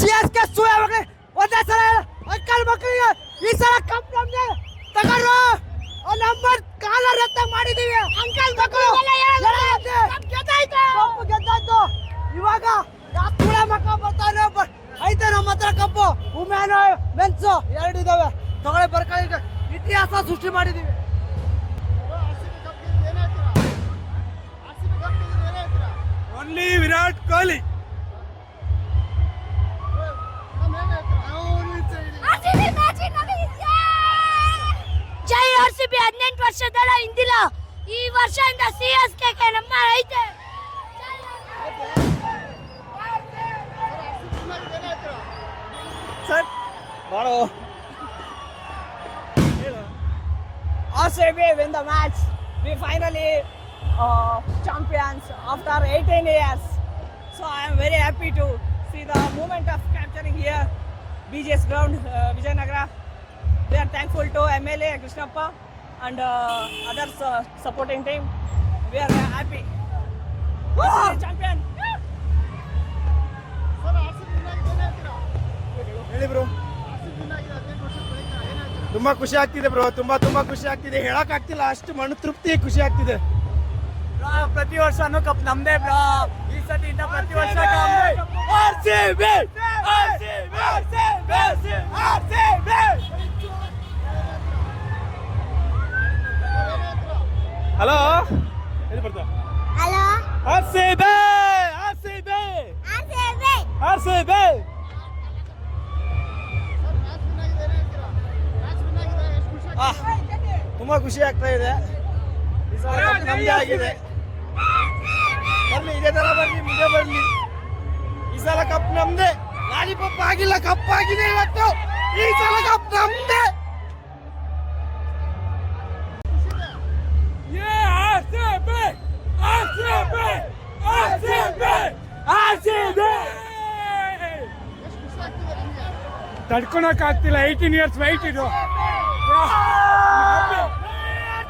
C S K ಸೂಯ ಒಂದೇ ಸಲ uncle ಮಕ್ಕಳಿಗೆ ಈ ಸಲ ಕಪ್ ನಮ್ಗೆ ತಗೊಂಡ್ರು ನಂಬರ್ ಕಾಲರ್ ರತ್ತ ಮಾಡಿದೀವಿ. ಅಂಕಲ್ ಮಕ್ಕಳು ಕಪ್ಪು ಗೆದ್ದಾಯ್ತು. ಇವಾಗ ಮಕ್ಕ ಮಕ್ಕಳು ಬರ್ತಾರೆ ಬ- ಐತೆ ನಮ್ಮ ಹತ್ರ ಕಪ್ಪು. ವುಮೆನ್ ಮೆನ್ಸ್ ಎರಡು ಇದಾವೆ. ತಗೊಳ್ಳಿ ಬರ್ಕೊಳ್ಳಿ. ಇತಿಹಾಸ ಸೃಷ್ಟಿ ಮಾಡಿದೀವಿ. ಓನ್ಲಿ ವಿರಾಟ್ ಕೊಹ್ಲಿ. ಬಿ ಹದಿನೆಂಟು ವರ್ಷದಲ್ಲ ಹಿಂದಿಲ್ಲ ಈ ವರ್ಷದಿಂದ ಸಿ ಎಸ್ ಕೆ ನಮ್ಮ ಐತೆ ಸರ್ ಮಾಡೋ RCB win the match. We finally uh, champions after 18 years. So I am very happy to see the moment of capturing here, BGS ground, uh, Vijayanagara. We are thankful to MLA Krishnappa and uh, others uh, supporting team. We are uh, happy. RCB champion. ಹೇಳಿ bro ತುಂಬಾ ಖುಷಿ ಆಗ್ತಿದೆ bro ತುಂಬಾ ತುಂಬಾ ಖುಷಿ ಆಗ್ತಿದೆ. ಹೇಳಕ್ ಆಗ್ತಿಲ್ಲ ಅಷ್ಟು ಮಣ್ಣು ತೃಪ್ತಿ ಖುಷಿ ಆಗ್ತಿದೆ. Bro, ಪ್ರತಿ ವರ್ಷನೂ ಕಪ್ ನಮ್ದೇ ಬ್ರೋ ಈ ಸತಿ ಇಂದ ಪ್ರತಿ ವರ್ಷ ಹಲೋ? ಎಲ್ಲಿ ಬರ್ತಾ? Hello? R C B R C B R C B ತುಂಬಾ ಖುಷಿ ಆಗ್ತಾ ಇದೆ. ಈ ಸಲ ಆಗಿದೆ. ಬರ್ಲಿ ಇದೇ ತರ ಬರ್ಲಿ ಮುಂದೆ ಬರ್ಲಿ. ಈ ಸಲ ಕಪ್ ನಮ್ದೇ. ಲಾಲಿಪಾಪ್ ಆಗಿಲ್ಲ ಕಪ್ ಆಗಿದೆ ಇವತ್ತು. ಈ ಸಲ ಕಪ್ ನಮ್ದೇ. ತಡ್ಕೊಳಕ್ ಆಗ್ತಿಲ್ಲ ಏಯ್ಟೀನ್ ಇಯರ್ಸ್ ವೈಟ್ ಇದು.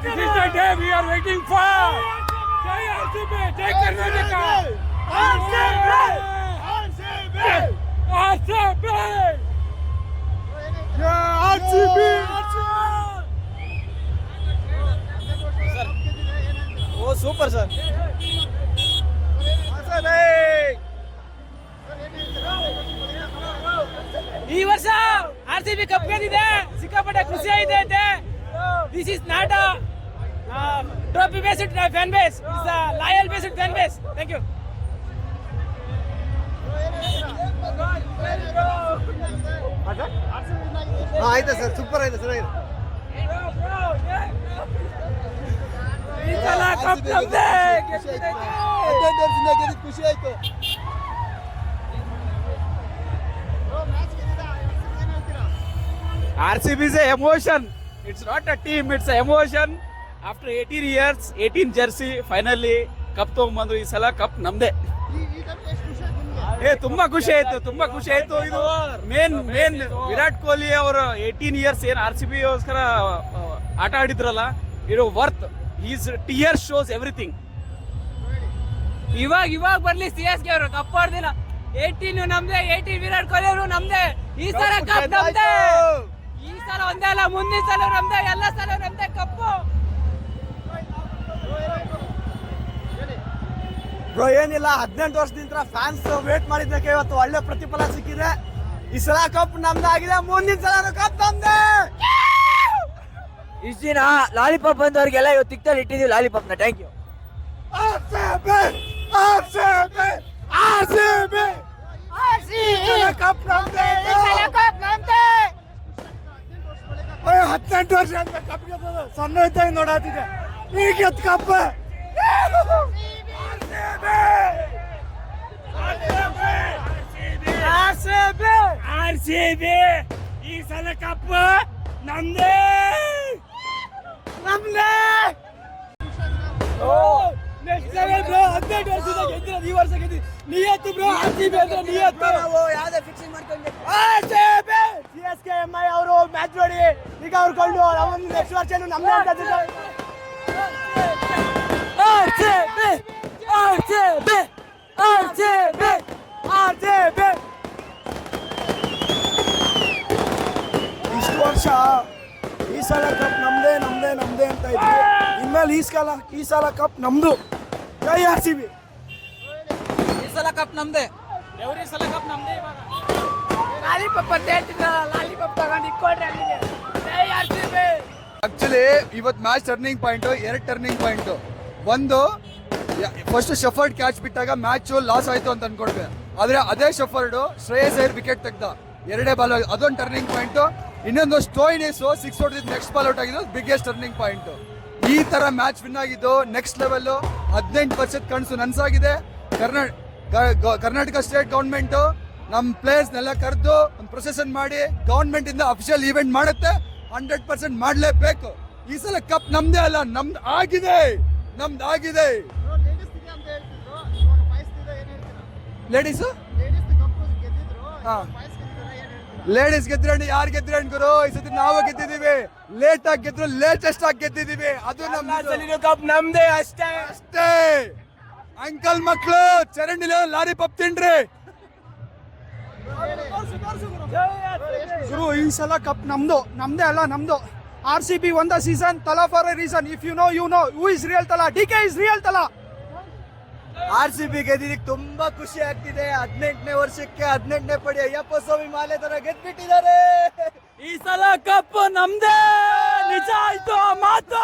This is the day we are waiting for Jai RCB ಜೈ ಕರ್ನಾಟಕ ಆರ್ಸಿಬಿ ಓ ಸೂಪರ್ ಸರ್ ಈ ವರ್ಷ ಆರ್ ಸಿ ಬಿ ಕಪ್ ಗೆದ್ದಿದೆ. ಸಿಕ್ಕಾಪಟ್ಟೆ ಖುಷಿ ಐತೆ ಐತೆ this is not trophy based fan base is loyal based fan base thank you ಆಯ್ತಾ ಸರ್? ಸೂಪರ್ ಆಯ್ತು ಸರ್? ವರ್ಷದಿಂದ ಗೆದ್ದಿದ್ದು ಖುಷಿ ಆಯ್ತು. RCB is a a emotion it's not team it's a emotion. After 18 years, 18 jersey, finally cup ತಗೊಂಡ್ಬಂದ್ರು ಈ ಸಲ cup ನಮ್ದೇ. ಏ ತುಂಬಾ ಖುಷಿ ಆಯ್ತು ತುಂಬಾ ಖುಷಿ ಆಯ್ತು. ಇದು ಮೇನ್ ಮೇನ್ ವಿರಾಟ್ ಕೊಹ್ಲಿ ಅವರು ಏಯ್ಟೀನ್ ಇಯರ್ಸ್ ಏನ್ ಆರ್ ಸಿ ಬಿ ಗೋಸ್ಕರ ಆಟ ಆಡಿದ್ರಲ್ಲ ಇದು worth is tear shows everything ಇವಾಗ ಇವಾಗ ಬರ್ಲಿ ಸಿ ಎಸ್ ಕೆ ಅವರು ಕಪ್ ಹೊಡೆದಿಲ್ಲ ಏಯ್ಟೀನ್ ನಮ್ದೇ ಏಯ್ಟೀನ್ ವಿರಾಟ್ ಕೊಹ್ಲಿ ಅವರು ನಮ್ದೇ. ಈ ಸಲ ಕಪ್ ನಮ್ದೇ. ಸಲ ಒಂದೇ ಅಲ್ಲ ಮುಂದಿನ ಸಲ ನಮ್ದೆ ಎಲ್ಲ ಸಲ ನಮ್ದೆ ಕಪ್ಪು. ಬ್ರೋ ಏನಿಲ್ಲ ಹದಿನೆಂಟು ವರ್ಷದಿಂದ ಫ್ಯಾನ್ಸ್ ವೇಟ್ ಮಾಡಿದ್ದಕ್ಕೆ ಇವತ್ತು ಒಳ್ಳೆ ಪ್ರತಿಫಲ ಸಿಕ್ಕಿದೆ. ಈ ಸಲ ಕಪ್ ನಮ್ದಾಗಿದೆ ಮುಂದಿನ ಸಲ ಕಪ್ ನಮ್ದೆ. ಇಷ್ಟು ದಿನ ಲಾಲಿಪಾಪ್ ಬಂದವರಿಗೆಲ್ಲ ಇವತ್ತು ತಿಕ್ತಲ್ಲಿ ಇಟ್ಟಿದ್ದೀವಿ ನ ಥ್ಯಾಂಕ್ ಯು ಕಪ್ ನಮ್ದೇ ಹದಿನೆಂಟು ವರ್ಷ ಅಂತ ಕಪ್ ಗೆದ್ದದು ಸಣ್ಣ ಇದ್ದಾಗ ನೋಡಾತಿದೆ ಈಗ ಎತ್ತು ಕಪ್ ಆರ್ ಸಿ ಬಿ. ಈ ಸಲ ಕಪ್ ನಮ್ದೇ ನಮ್ದೇ ನೆಕ್ಸ್ಟ್ ಲೆವೆಲ್ ಬ್ರೋ ಹದಿನೆಂಟು ವರ್ಷದ ಗೆದ್ದಿರೋದು ಈ ವರ್ಷ ಗೆದ್ದಿ ಎತ್ತು ಬ್ರೋ ಆರ್ ಸಿ ಬಿ ಅಂದ್ರೆ ನಿಯತ್ತು ನಾವು ಯಾವ್ದೇ ಫಿಕ್ಸಿಂಗ್ ಮಾಡ್ಕೊಂಡು ಅವ್ರ್ಕೊಂಡು ಒಂದು ನೆಕ್ಸ್ಟ್ ವರ್ಷ ನಮ್ಮದೇ ಅಂತ ಇಷ್ಟು ವರ್ಷ ಈ ಸಲ ಕಪ್ ನಮ್ದೇ ನಮ್ದೇ ನಮ್ದೇ ಅಂತ ಇದ್ವಿ. ಇನ್ಮೇಲೆ ಈ ಸಲ ಈ ಸಲ ಕಪ್ ನಮ್ದು. ಕೈ ಆರ್ ಸಿ ಬಿ ಈ ಸಲ ಕಪ್ ನಮ್ದೇ. ಎವ್ರಿ ಸಲ ಕಪ್ ನಮ್ದೇ ಇವಾಗ. ಲಾಲಿಪಾಪ್ ಅಂತ ಆಕ್ಚುಲಿ ಇವತ್ತು ಮ್ಯಾಚ್ ಟರ್ನಿಂಗ್ ಪಾಯಿಂಟ್ ಎರಡು ಟರ್ನಿಂಗ್ ಪಾಯಿಂಟ್ ಒಂದು ಫಸ್ಟ್ ಶಫರ್ಡ್ ಕ್ಯಾಚ್ ಬಿಟ್ಟಾಗ ಮ್ಯಾಚ್ ಲಾಸ್ ಆಯ್ತು ಅಂತ ಅನ್ಕೊಂಡ್ವಿ. ಆದ್ರೆ ಅದೇ ಶಫರ್ಡ್ ಶ್ರೇಯಸ್ ಐರ್ ವಿಕೆಟ್ ತೆಗ್ದ. ಎರಡೇ ಬಾಲ್ ಅದೊಂದು ಟರ್ನಿಂಗ್ ಪಾಯಿಂಟ್ ಇನ್ನೊಂದು ಸ್ಟೋಯಿನಿಸ್ ಸಿಕ್ಸ್ ಹೊಡೆದಿದ್ದು ನೆಕ್ಸ್ಟ್ ಬಾಲ್ ಔಟ್ ಆಗಿದ್ದು ಬಿಗ್ಗೆಸ್ಟ್ ಟರ್ನಿಂಗ್ ಪಾಯಿಂಟ್ ಈ ತರ ಮ್ಯಾಚ್ ವಿನ್ ಆಗಿದ್ದು ನೆಕ್ಸ್ಟ್ ಲೆವೆಲ್ ಹದಿನೆಂಟು ವರ್ಷದ ಕನಸು ನನ್ಸಾಗಿದೆ. ಕರ್ನಾಟಕ ಕರ್ನಾಟಕ ಸ್ಟೇಟ್ ಗೌರ್ಮೆಂಟ್ ನಮ್ಮ ಪ್ಲೇಯರ್ಸ್ನೆಲ್ಲ ಕರೆದು ಒಂದು ಪ್ರೊಸೆಷನ್ ಮಾಡಿ ಗೌರ್ಮೆಂಟ್ ಇಂದ ಅಫಿಷಿಯಲ್ ಈವೆಂಟ್ ಮಾಡುತ್ತೆ. ಹಂಡ್ರೆಡ್ ಪರ್ಸೆಂಟ್ ಮಾಡಲೇಬೇಕು. ಈ ಸಲ ಕಪ್ ನಮ್ದೇ ಅಲ್ಲ ನಮ್ದು ಆಗಿದೆ. ನಮ್ದು ಆಗಿದೆ. ಲೇಡೀಸ್ ಲೇಡೀಸ್ ಗೆದ್ರೆ ಯಾರು ಗೆದ್ರೆ ಗುರು? ಈ ಸತಿ ನಾವು ಗೆದ್ದಿದೀವಿ. ಲೇಟ್ ಆಗಿ ಗೆದ್ರು ಲೇಟೆಸ್ಟ್ ಆಗಿ ಗೆದ್ದಿದೀವಿ. ಅದು ನಮ್ಮ ಕಪ್ ನಮ್ದೇ ಅಷ್ಟೇ. ಅಷ್ಟೇ. ಅಂಕಲ್ ಮಕ್ಕಳು ಚರಂಡಿ ಲಾರಿ ಪಪ್ ತಿನ್ರಿ. ಗುರು ಈ ಸಲ ಕಪ್ ನಮ್ದು. ನಮ್ದೇ ಅಲ್ಲ ನಮ್ದು. ಆರ್ ಸಿ ಬಿ ಒಂದ season Thala for a reason if you know you know who is real Thala D K is real Thala R C B ಗೆದ್ದಿದ್ದಕ್ಕೆ ತುಂಬಾ ಖುಷಿ ಆಗ್ತಿದೆ. ಹದಿನೆಂಟನೇ ವರ್ಷಕ್ಕೆ ಹದಿನೆಂಟನೇ ಪಡಿ ಅಯ್ಯಪ್ಪ ಸ್ವಾಮಿ ಮಾಲೆ ತರ ಗೆದ್ಬಿಟ್ಟಿದ್ದಾರೆ. ಈ ಸಲ ಕಪ್ ನಮ್ದೇ. ನಿಜ ಆಯ್ತು ಆ ಮಾತು.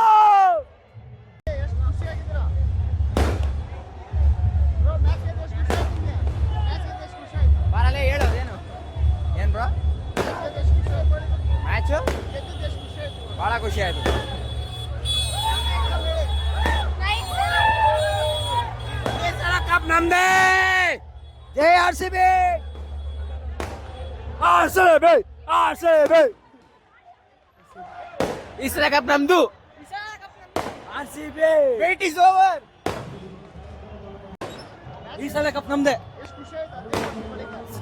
ACB! ಈ ಸಲ ಕಪ್ ನಮ್ದು. R C B wait is over ಈ ಸಲ ಕಪ್ ನಮ್ದೆ.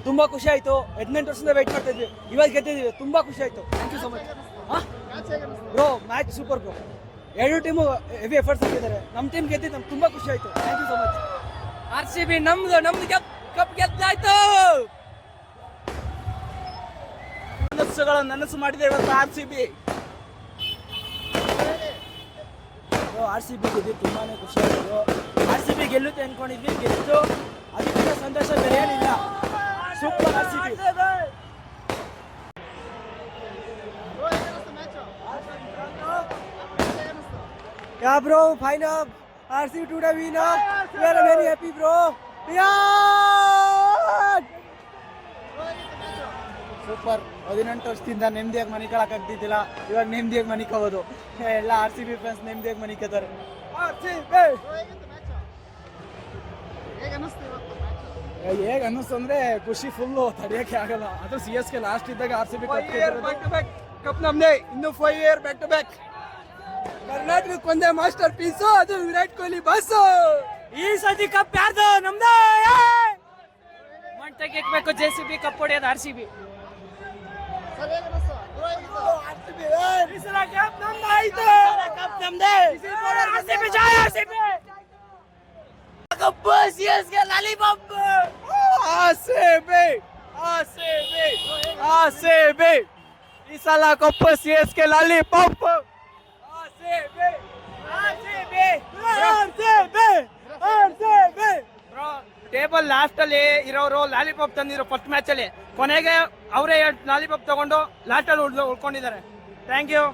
ತುಂಬಾ ಖುಷಿ ಆಯ್ತು. ಹದಿನೆಂಟು ವರ್ಷದಿಂದ ವೇಟ್ ಮಾಡ್ತಾ ಇದ್ವಿ. ಇವಾಗ ಗೆದ್ದಿದ್ದೀವಿ. ತುಂಬಾ ಖುಷಿ ಆಯ್ತು. Thank you so much bro match super bro ಎರಡು ಟೀಮು ಹೆವಿ ಎಫರ್ಟ್ಸ್ ಹಾಕಿದ್ದಾರೆ. ನಮ್ಮ ಟೀಮ್ ಗೆದ್ದಿದ್ದು ನಮ್ಗೆ ತುಂಬಾ ಖುಷಿ ಆಯ್ತು. Thank you so much R C B ನಮ್ದು ನಮ್ದು ಕಪ್ ಗೆದ್ದಾಯ್ತು. ಕನಸುಗಳ ನನಸು ಮಾಡಿದೆ ಇವತ್ತು R C B R C B ಗೆದ್ದು ತುಂಬಾನೇ ಖುಷಿ ಆಯಿತು ಆರ್ ಸಿ ಬಿ ಗೆಲ್ಲುತ್ತೆ ಅನ್ಕೊಂಡಿದ್ವಿ ಗೆದ್ದು ಅದಕ್ಕಿಂತ ಸಂತೋಷ ಬೇರೆ ಏನಿಲ್ಲ super R C B Yeah, bro, final. RC today win up. We are very happy, bro. Yeah! Super. ಹದಿನೆಂಟು ವರ್ಷದಿಂದ ನೆಮ್ಮದಿಯಾಗಿ ಮನಿಕೊಳಕ್ ಆಗ್ತಿದ್ದಿಲ್ಲ. ಇವಾಗ ನೆಮ್ಮದಿಯಾಗಿ ಮನಿಕೋಬೋದು ಎಲ್ಲ ಆರ್ ಸಿ ಬಿ ಫ್ಯಾನ್ಸ್ ನೆಮ್ಮದಿಯಾಗಿ ಮನಿಕೋತಾರೆ ಹೇಗೆ ಅನ್ನಿಸ್ತು ಅಂದ್ರೆ ಖುಷಿ ಫುಲ್ಲು ತಡಿಯಕ್ಕೆ ಆಗಲ್ಲ. ಅದು ಸಿ ಎಸ್ ಕೆ ಲಾಸ್ಟ್ ಇದ್ದಾಗ ಆರ್ ಸಿ ಬಿ ಕಪ್ ನಮ್ದೇ. ಇನ್ನು five year back to back ಕರ್ನಾಟಕಕ್ಕೆ ಒಂದೇ ಮಾಸ್ಟರ್ ಪೀಸು ಅದು ವಿರಾಟ್ ಕೊಹ್ಲಿ ಬಸ್ ಈ ಸತಿ ಕಪ್ ಯಾರ್ದು? ನಮ್ದು. ಮಂಟಕ್ಕೆ ಜೆ ಸಿ ಬಿ ಕಪ್ ಹೊಡೆಯೋದು ಆರ್ ಸಿ ಬಿ ಕಪ್ ನಮ್ದೇ ಆರ್ ಸಿ ಬಿ ಜೈ R C B cup table ಲಾಸ್ಟಲ್ಲಿ ಇರೋರು ಲಾಲಿಪಾಪ್ ತಂದಿರೋ ಫಸ್ಟ್ ಮ್ಯಾಚ್ ಅಲ್ಲಿ. ಕೊನೆಗೆ ಅವರೇ ಲಾಲಿಪಾಪ್ ತಗೊಂಡು ಲಾಸ್ಟಲ್ಲಿ ಉಳ್ದು ಉಳ್ಕೊಂಡಿದ್ದಾರೆ. ಥ್ಯಾಂಕ್ ಯು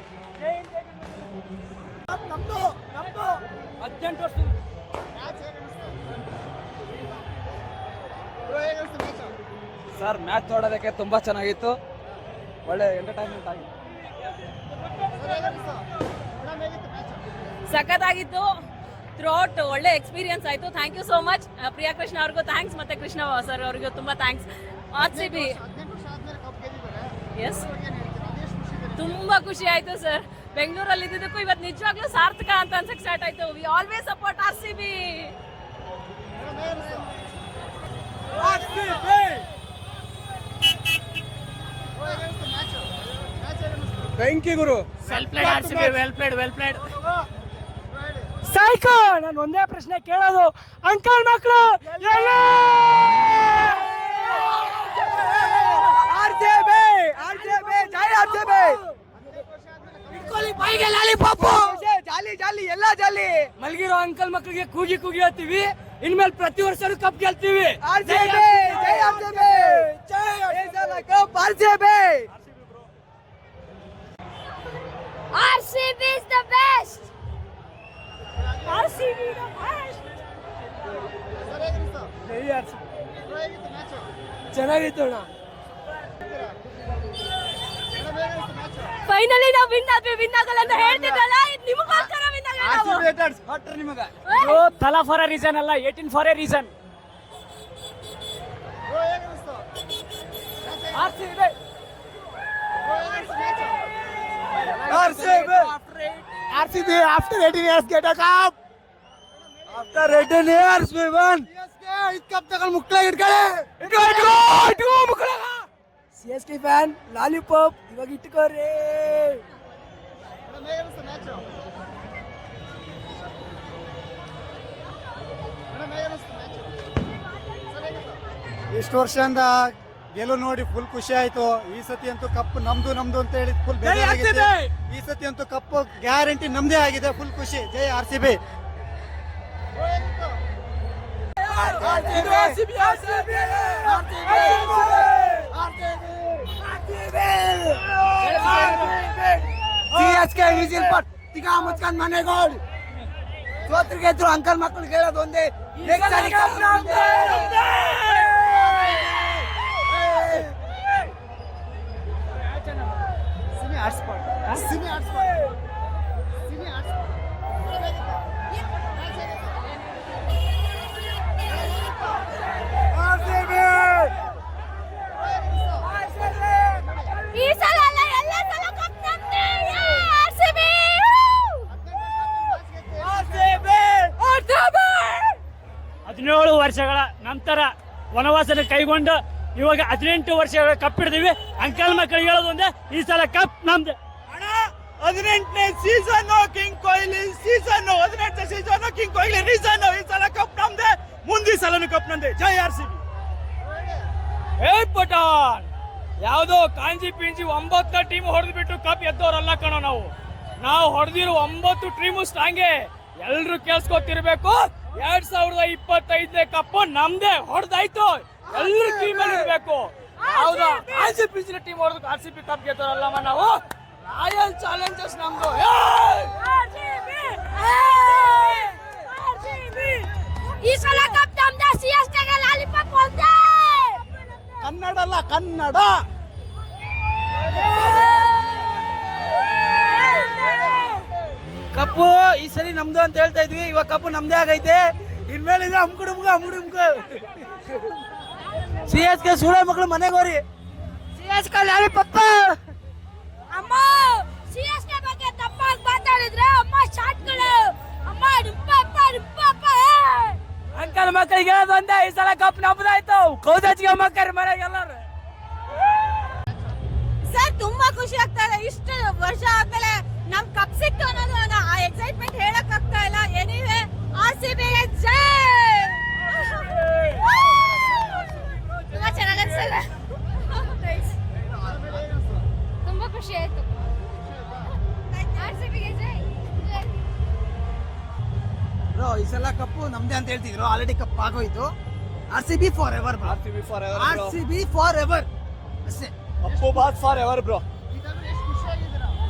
ಹದಿನೆಂಟು ವರ್ಷ. ಸರ್ ಮ್ಯಾಚ್ ನೋಡೋದಕ್ಕೆ ತುಂಬಾ ಚೆನ್ನಾಗಿತ್ತು. ಒಳ್ಳೆ ಎಂಟರ್ಟೈನ್ಮೆಂಟ್ ಆಗಿತ್ತು ಸಖತ್ತಾಗಿತ್ತು. ಥ್ರೂಔಟ್ ಒಳ್ಳೆ ಎಕ್ಸ್ಪೀರಿಯನ್ಸ್ ಆಯಿತು. Thank you so much Priya Krishna ಅವ್ರಿಗೂ ಥ್ಯಾಂಕ್ಸ್ ಮತ್ತೆ ಕೃಷ್ಣ ಸರ್ ಅವ್ರಿಗೂ ತುಂಬ thanks R C B S ತುಂಬ ಖುಷಿ ಆಯಿತು ಸರ್. ಬೆಂಗಳೂರಲ್ಲಿ ಇದ್ದಿದ್ದಕ್ಕೂ ಇವತ್ತು ನಿಜವಾಗ್ಲೂ ಸಾರ್ಥಕ ಅಂತ ಅನ್ಸಕ್ಕೆ ಸ್ಟಾರ್ಟ್ ಆಯಿತು. We always support R C B thank you Guru. Well played R C B well played well played psycho ನಾನು ಒಂದೇ ಪ್ರಶ್ನೆ ಕೇಳೋದು. ಅಂಕಲ್ ಮಕ್ಕಳು ಜಾಲಿ ಜಾಲಿ ಎಲ್ಲ ಜಾಲಿ. ಮಲಗಿರೋ ಅಂಕಲ್ ಮಕ್ಕಳಿಗೆ ಕೂಗಿ ಕೂಗಿ ಹೇಳ್ತೀವಿ. ಇನ್ಮೇಲೆ ಪ್ರತಿ ವರ್ಷನೂ ಕಪ್ ಗೆಲ್ತೀವಿ. R C B is the RCB RCB is the best. RCB the best. ಚೆನ್ನಾಗಿತ್ತು ಅಣ್ಣ ಫೈನಲಿ ನಾವು ವಿನ್ ಆದ್ವಿ ವಿನ್ ಆಗಲ್ಲ ಅಂತ ಹೇಳ್ತಿದ್ದಲ್ಲ ಇದು ನಿಮಗೋಸ್ಕರ ವಿನ್ ಆಗಲ್ಲ ನಿಮಗ. ತಲಾ ಫಾರ್ ಎ ರೀಸನ್ ಅಲ್ಲ eighteen for a reason after 18 years get a cup. After 18 years we won. Cup ತಗೊಂಡು ಮುಕ್ಳಾಗ ಇಟ್ಕೊಳ್ಳಿ ಇಟ್ಕೋ ಇಟ್ಕೋ ಇಟ್ಕೋ ಮುಕ್ಳಾಗ C S T fan lollipop ಇವಾಗ ಇಟ್ಕೋರಿ ಇಷ್ಟು ವರ್ಷದಿಂದ ಗೆಲುವು ನೋಡಿ ಫುಲ್ ಖುಷಿ ಆಯ್ತು ಈ ಸತಿ ಅಂತೂ ಕಪ್ ನಮ್ದು ನಮ್ದು ಅಂತ ಹೇಳಿ ಫುಲ್ ಬೇಜಾರಾಗಿದೆ ಈ ಸತಿ ಅಂತೂ ಕಪ್ ಗ್ಯಾರಂಟಿ ನಮ್ದೇ ಆಗಿದೆ ಫುಲ್ ಖುಷಿ ಜೈ R C B C whistle ಪಟ್ ತಿಗ ಮುಚ್ಕೊಂಡ್ ಮನೆಗೋಡ್ ಸೋತ್ರಿಗೆ ಅಂಕಲ್ ಮಕ್ಕಳು ಕೇಳೋದು ಒಂದೇ ಹದಿನೇಳು ವರ್ಷಗಳ ನಂತರ ವನವಾಸನ ಕೈಗೊಂಡು ಇವಾಗ ಹದಿನೆಂಟು ವರ್ಷಗಳ ಕಪ್ ಇಡ್ತೀವಿ ಅಂಕಲ್ ಮಕ್ಕಳಿಗೆ ಹೇಳೋದು ಒಂದೇ ಈ ಸಲ ಕಪ್ ನಮ್ದು. ಹದಿನೆಂಟನೇ ಸೀಸನ್ ಕಿಂಗ್ ಕೊಹ್ಲಿ ಸೀಸನ್ ಹದಿನೆಂಟನೇ ಸೀಸನ್ ಕಿಂಗ್ ಕೊಹ್ಲಿ ರೀಸನ್ ಈ ಸಲ ಕಪ್ ನಮ್ದೆ ಮುಂದಿ ಸಲನು ಕಪ್ ನಂದೆ ಜೈ ಆರ್ ಸಿ ಏ ಪಟಾನ್ ಯಾವುದೋ ಕಾಂಜಿ ಪಿಂಜಿ ಒಂಬತ್ತ ಟೀಮ್ ಹೊಡೆದು ಬಿಟ್ಟು ಕಪ್ ಎದ್ದವ್ರಲ್ಲ ಕಣೋ ನಾವು. ನಾವು ಹೊಡೆದಿರೋ ಒಂಬತ್ತು ಟೀಮು ಸ್ಟಾಂಗೆ ಎಲ್ರು ಕೇಳಿಸ್ಕೊತಿರ್ಬೇಕು. ಎರಡ್ ಸಾವಿರದ ಇಪ್ಪತ್ತೈದನೇ ಕಪ್ ನಮ್ದೆ ಹೊಡೆದಾಯ್ತು. ಎಲ್ರು ಟೀಮ್ ಅಲ್ಲಿ ಇರ್ಬೇಕು. ಹೌದಾ ಕಾಂಜಿ ಪಿಂಜಿ ಟೀಮ್ ಹೊಡೆದು ಆರ್ ಸಿ ಪಿ ಕಪ್ ಗೆದ್ದವರಲ್ಲಮ್ಮ ನಾವು. ರಾಯಲ್ ಚಾಲೆಂಜರ್ಸ್ ನಮ್ದು! ಈ ಸಲ ಕಪ್ ನಮ್ದೇ ಸಿ ಎಸ್ ಕೆ ಲಾಲಿಪಾಪ್ ಒಂದೇ. ಕನ್ನಡ ಅಲ್ಲ ಕನ್ನಡ. ಕಪ್ಪು ಈ ಸರಿ ನಮ್ದು ಅಂತ ಹೇಳ್ತಾ ಇದ್ವಿ. ಇವಾಗ ಕಪ್ಪು ನಮ್ದೇ ಆಗೈತೆ. ಇನ್ಮೇಲಿಂದ ಅಮ್ಕುಡುಮ್ಗ ಅಮ್ಕುಡುಮ್ಗ ಸಿ ಎಸ್ ಕೆ ಸೂಳೆ ಮಕ್ಕಳು ಮನೆಗೆ ಹೋರಿ ಸಿ ಎಸ್ ಕೆ ಲಾಲಿ ಪಪ್ಪ ಅಮ್ಮ ಎಸ್ ಕೆ ಬಗ್ಗೆ ತಪ್ಪಾಗಿ ಮಾತಾಡಿದ್ರೆ ಅಮ್ಮ ಶಾಟ್ಗಳು. ಅಮ್ಮ ಡುಪ್ಪ ಅಪ್ಪ ಡುಪ್ಪ ಅಪ್ಪ ಅಂಕಲ್ ಮಕ್ಕಳಿಗೆ ಹೇಳೋದು ಒಂದೇ ಈ ಸಲ ಕಪ್ ನಮ್ದಾಯ್ತು. ಕೌದಚ್ಗೆ ಮಕ್ಕಳ ಮನೆಗೆ ಎಲ್ಲರೂ. ಸರ್ ತುಂಬಾ ಖುಷಿ ಆಗ್ತಾ ಇದೆ. ಇಷ್ಟು ವರ್ಷ ಆದ್ಮೇಲೆ ನಮ್ ಕಪ್ ಸಿಕ್ತು ಅನ್ನೋದು ಆ ಎಕ್ಸೈಟ್ಮೆಂಟ್ ಹೇಳಕ್ ಆಗ್ತಾ ಇಲ್ಲ. ಎನಿವೆ ಆರ್ ಸಿ ಬಿ ಜೈ! ತುಂಬಾ ಚೆನ್ನಾಗಿ ತುಂಬಾ ಖುಷಿ ಆಯ್ತು. ಬ್ರೋ ಈ ಸಲ ಕಪ್ಪು ನಮ್ದೇ ಅಂತ ಹೇಳ್ತಿದ್ರು. ಆಲ್ರೆಡಿ ಕಪ್ ಆಗೋಯ್ತು. R C B for ever R C B for ever R C B for ever ಅಷ್ಟೇ. ಅಪ್ಪು ಬಾತ್ ಫಾರ್ ಎವರ್ ಬ್ರೋ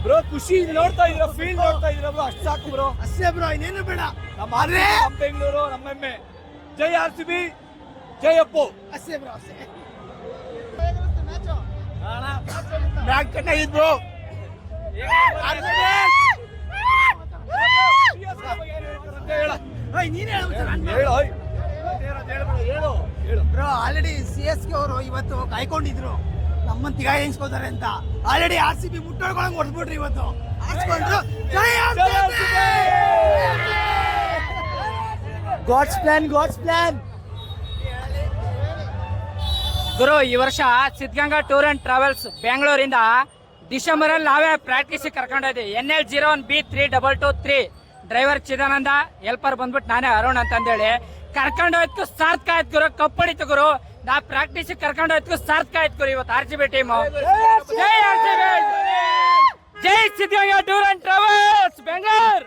ಬ್ರೋ ಖುಷಿ ನೋಡ್ತಾ ಇದ್ರ ಫೀಲ್ ನೋಡ್ತಾ ಇದ್ರ ಬ್ರೋ ಅಷ್ಟು ಸಾಕು ಬ್ರೋ ಅಷ್ಟೇ ಬ್ರೋ ಇನ್ನೇನು ಬೇಡ. ನಮ್ಮ ಆದ್ರೆ ನಮ್ಮ ಬೆಂಗಳೂರು ನಮ್ಮ ಹೆಮ್ಮೆ ಜೈ ಆರ್ ಸಿ ಬಿ ಜೈ ಅಪ್ಪು. ಅಷ್ಟೇ ಬ್ರೋ ಅಷ್ಟೇ. ಮ್ಯಾಚ್ ಚೆನ್ನಾಗಿದ್ದು ನೀನೇ ಹೇಳು ಹೇಳು ಹೇಳು bro already C S K ಅವರು ಇವತ್ತು ಕಾಯ್ಕೊಂಡಿದ್ರು. ನಮ್ಮನ್ನ ತಿಗ ಎಣಿಸ್ಕೋತಾರೆ ಅಂತ. ಆಲ್ರೆಡಿ ಆರ್ ಸಿ ಬಿ ಮುಟ್ಟೋಡ್ಕೊಳಂಗ್ ಹೊಡೆದ್ಬಿಟ್ರಿ ಇವತ್ತು. ಹಾಸ್ಕೊಂಡ್ರು ಗಾಡ್ಸ್ ಪ್ಲಾನ್ ಗಾಡ್ಸ್ ಪ್ಲಾನ್ ಗುರು ಈ ವರ್ಷ ಸಿದ್ಧಗಂಗಾ ಟೂರ್ ಅಂಡ್ ಟ್ರಾವೆಲ್ಸ್ ಬೆಂಗಳೂರಿಂದ ಡಿಸೆಂಬರ್ ಅಲ್ಲಿ ನಾವೇ practice ಕರ್ಕೊಂಡೋದ್ವಿ N L zero one B three double two three driver Chidananda helper ಬಂದ್ಬಿಟ್ಟು ನಾನೇ ಅರುಣ್ ಅಂತಂದೇಳಿ. ಕರ್ಕೊಂಡೋಯ್ತು ಸಾರ್ಥಕ ಆಯ್ತು ಗುರು ಕಪ್ಪಡಿತು ಗುರು. ನಾ ಪ್ರಾಕ್ಟೀಸ್ ಕರ್ಕೊಂಡೋಯ್ತು ಸಾರ್ಥಕ ಆಯ್ತು ಗುರು ಇವತ್ತು ಆರ್ ಸಿ ಬಿ ಟೀಮು ಜೈ ಆರ್ ಜೈ ಟೂರ್ ಅಂಡ್ ಟ್ರಾವೆಲ್ಸ್ ಬೆಂಗಳೂರು